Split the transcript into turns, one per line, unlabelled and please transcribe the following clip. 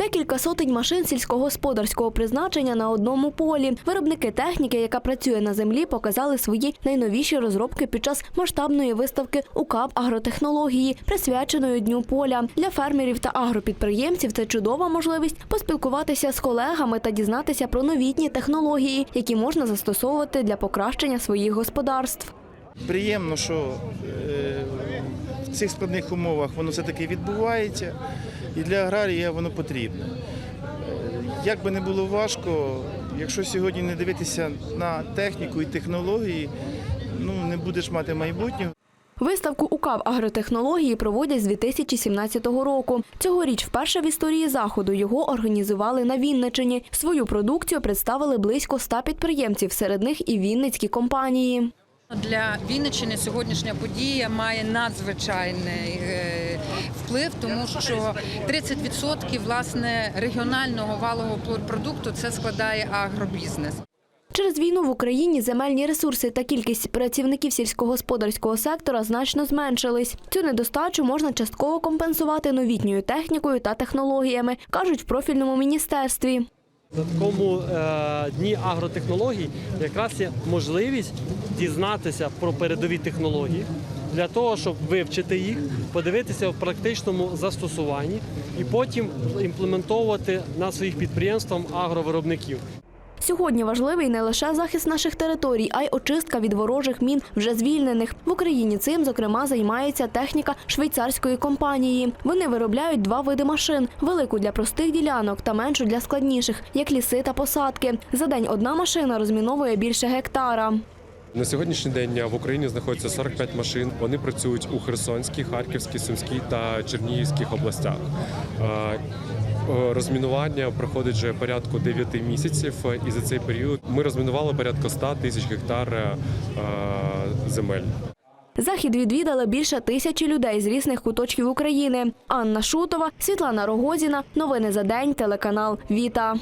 Декілька сотень машин сільськогосподарського призначення на одному полі. Виробники техніки, яка працює на землі, показали свої найновіші розробки під час масштабної виставки УКАП агротехнології, присвяченої дню поля. Для фермерів та агропідприємців це чудова можливість поспілкуватися з колегами та дізнатися про новітні технології, які можна застосовувати для покращення своїх господарств.
Приємно, що е, в цих складних умовах воно все-таки відбувається, і для аграрія воно потрібне. Як би не було важко, якщо сьогодні не дивитися на техніку і технології, ну не будеш мати майбутнього.
Виставку УКАВ агротехнології проводять з 2017 року. Цьогоріч вперше в історії заходу його організували на Вінничині. Свою продукцію представили близько 100 підприємців, серед них і вінницькі компанії.
Для Вінниччини сьогоднішня подія має надзвичайний е, вплив, тому що 30% власне регіонального валового продукту це складає агробізнес.
Через війну в Україні земельні ресурси та кількість працівників сільськогосподарського сектора значно зменшились. Цю недостачу можна частково компенсувати новітньою технікою та технологіями, кажуть в профільному міністерстві.
На такому е, дні агротехнологій якраз є можливість дізнатися про передові технології для того, щоб вивчити їх, подивитися в практичному застосуванні і потім імплементовувати на своїх підприємствах агровиробників.
Сьогодні важливий не лише захист наших територій, а й очистка від ворожих мін вже звільнених. В Україні цим, зокрема, займається техніка швейцарської компанії. Вони виробляють два види машин: велику для простих ділянок та меншу для складніших, як ліси та посадки. За день одна машина розміновує більше гектара.
На сьогоднішній день в Україні знаходиться 45 машин. Вони працюють у Херсонській, Харківській, Сумській та Чернігівських областях. Розмінування проходить вже порядку 9 місяців, і за цей період ми розмінували порядку 100 тисяч гектар земель.
Захід відвідали більше тисячі людей з різних куточків України. Анна Шутова, Світлана Рогозіна. Новини за день. Телеканал Віта.